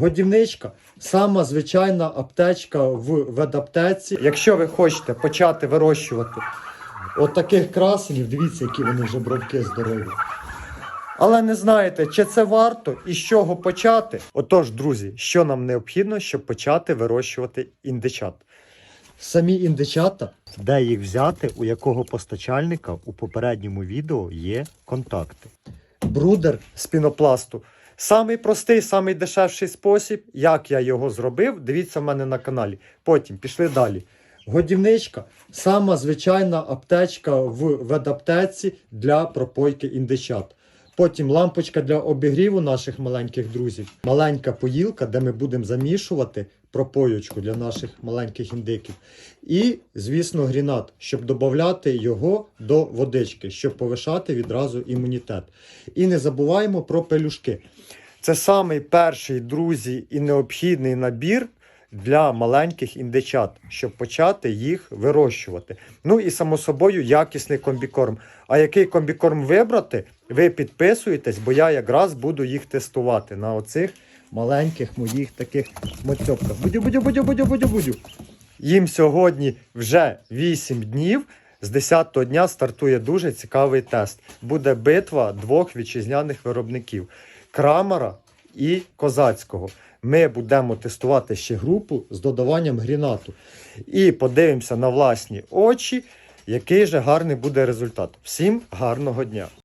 Годівничка сама звичайна аптечка в ведаптеці. Якщо ви хочете почати вирощувати отаких красенів, дивіться, які вони вже бровки здорові. Але не знаєте, чи це варто і з чого почати. Отож, друзі, що нам необхідно, щоб почати вирощувати індичат? Самі індичата, де їх взяти, у якого постачальника у попередньому відео є контакти. Брудер з пінопласту. Самий простий, самий дешевший спосіб, як я його зробив, дивіться в мене на каналі. Потім пішли далі. Годівничка сама звичайна аптечка в ведаптеці для пропойки індичат. Потім лампочка для обігріву наших маленьких друзів. Маленька поїлка, де ми будемо замішувати пропоючку для наших маленьких індиків. І, звісно, грінат, щоб додати його до водички, щоб повишати відразу імунітет. І не забуваємо про пелюшки. Це самий перший, друзі, і необхідний набір для маленьких індичат, щоб почати їх вирощувати. Ну і само собою якісний комбікорм. А який комбікорм вибрати, ви підписуєтесь, бо я якраз буду їх тестувати на оцих маленьких моїх таких моцьопках. Будю, будю, будю, будю, будю, будю. Їм сьогодні вже 8 днів. З 10-го дня стартує дуже цікавий тест. Буде битва двох вітчизняних виробників Крамера і Козацького. Ми будемо тестувати ще групу з додаванням грінату. І подивимося на власні очі, який же гарний буде результат. Всім гарного дня!